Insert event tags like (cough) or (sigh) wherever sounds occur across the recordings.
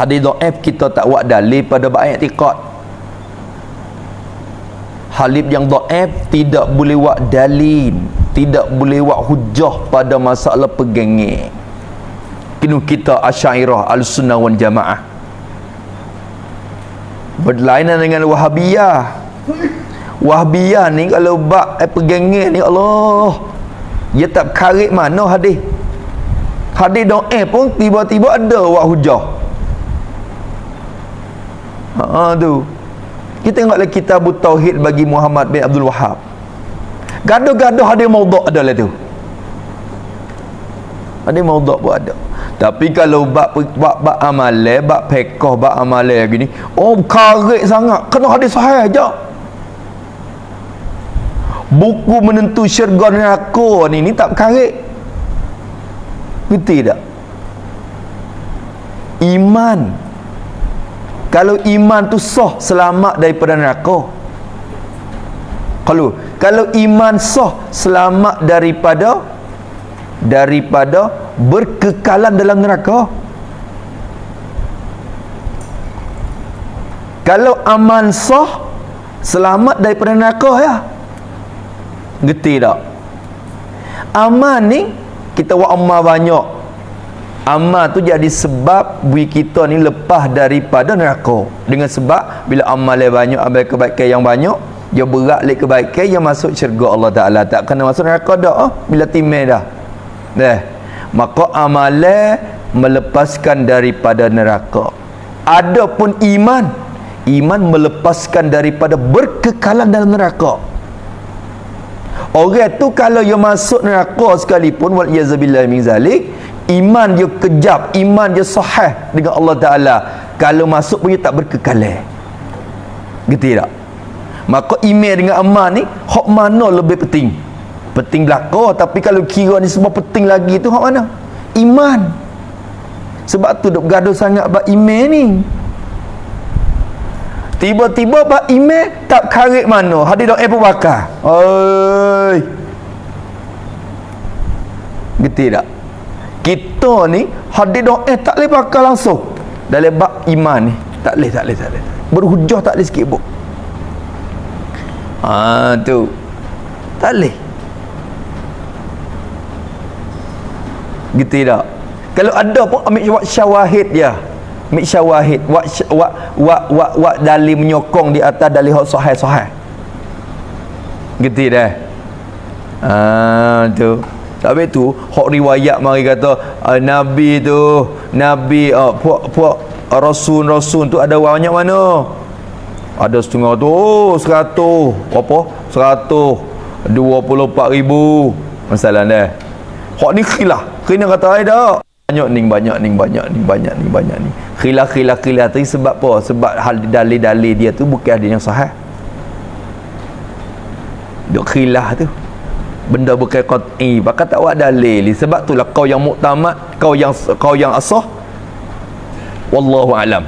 hadis dhaif kita tak buat dalil pada bab i'tiqad. Hadis yang dhaif tidak boleh buat dalil tidak boleh buat hujah pada masalah pegangan kini kita asyairah al-sunnah wal jamaah. Berlainan dengan wahabiyah. Wahabiyah ni kalau bak eh, pegangan ni Allah dia tak karik mana hadis. Hadis doa pun tiba-tiba ada wak hujah ha tu kita tengoklah kitab tauhid bagi Muhammad bin Abdul Wahab gaduh-gaduh ada lah tu hadis maudhu' pun ada tapi kalau bab bab bab amale, bab pekoh, bab amale gini, oh karet sangat. Kena hadis sahih aja. Buku menentu syurga neraka ni ni tak karet. Betul tak? Iman. Kalau iman tu sah selamat daripada neraka. Kalau kalau iman sah selamat daripada daripada berkekalan dalam neraka. Kalau aman sah selamat daripada neraka ya. Ngerti tak? Aman ni kita buat amal banyak amal tu jadi sebab bui kita ni lepas daripada neraka. Dengan sebab bila amal banyak amal kebaikan yang banyak dia berat lek kebaikan yang masuk syurga Allah Taala. Tak kena masuk neraka dah oh, bila timai dah. Dah maka amalan melepaskan daripada neraka. Adapun iman iman melepaskan daripada berkekalan dalam neraka. Orang tu kalau dia masuk neraka sekalipun wal yazabillah min zalik iman dia kejap iman dia sahih dengan Allah Taala. Kalau masuk pun dia tak berkekalan gitu tak? Maka iman dengan amal ni hak mana lebih penting? Penting belaka tapi kalau kira ni semua penting lagi tu hak mana? Iman. Sebab tu duk gaduh sangat bab iman ni. Tiba-tiba bab iman tak karik mana. Hadis dok Abu Bakar oi. Tak kita ni hadis dok eh tak boleh bakar langsung. Dalam bab iman ni. Tak boleh tak boleh tak boleh. Berhujah tak boleh sikit bu ah tu. Tak boleh. Gitu tak? Kalau ada pun ambil buat syawahid dia. Ambil syawahid. Buat buat buat buat, buat dalil menyokong di atas dalil hak sahih sahih gitu dah ah tu tapi tu hak riwayat mari kata uh, nabi tu nabi uh, puak puak rasul rasul tu ada banyak mana? Ada setengah tu oh, seratus. Apa seratus. Dua puluh empat ribu. Masalah dah hak ni khilaf. Kena kata ai dak. Banyak ni banyak ni banyak ni banyak ni banyak ni. Khilaf khilaf khilaf tu sebab apa? Sebab hal dalil-dalil dia tu bukan hadis yang sahih. Duk khilaf tu benda bukan qat'i bakal tak buat dalil. Sebab itulah kau yang muktamad kau yang kau yang asah. Wallahu alam.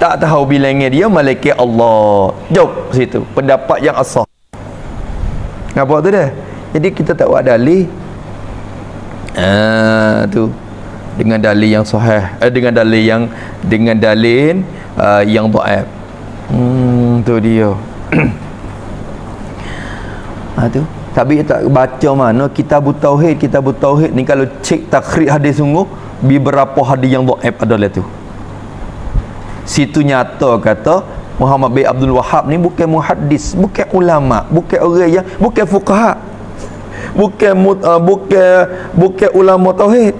Tak tahu bilangnya dia malaikat Allah. Jauh situ. Pendapat yang asah. Apa tu dah? Jadi kita tak buat dalil. Ah tu. Dengan dalil yang sahih. Eh, dengan dalil yang dengan dalil uh, yang dhaif. Hmm tu dia. (clears throat) ha tu. Tapi tak baca mana kitab tauhid, kitab tauhid. Ni kalau cek takhrij hadis sungguh beberapa hadis yang dhaif adalah tu. Situ nyata kata Muhammad bin Abdul Wahab ni bukan muhaddis, bukan ulama, bukan orang yang bukan fuqaha. Bukan uh, bukan bukan ulama tauhid.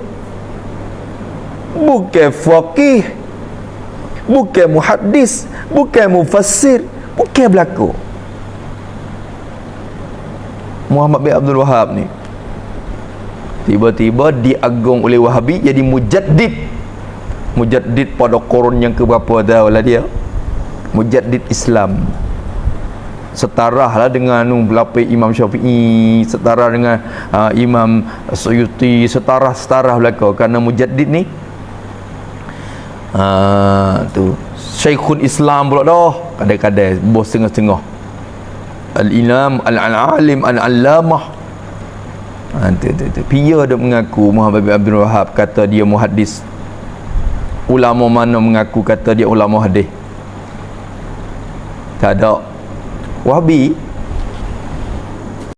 Bukan faqih. Bukan muhaddis. Bukan mufassir. Bukan berlaku Muhammad bin Abdul Wahab ni. Tiba-tiba diagung oleh Wahabi jadi mujaddid. Mujaddid pada korun yang ke berapa dah lah dia. Mujaddid Islam. Setara lah dengan anu berlapai Imam Syafi'i setara dengan uh, Imam Suyuti setara setara belaka. Kerana mujaddid ni uh, tu Syekhul Islam pula dah. Kadang-kadang bos setengah-setengah Al-Imam Al-Alim Al-Allamah. Ha, tu, tu, tu. Pia dia mengaku Muhammad bin Abdul Wahab kata dia muhaddis. Ulama mana mengaku kata dia ulama hadis? Tak ada. Wahabi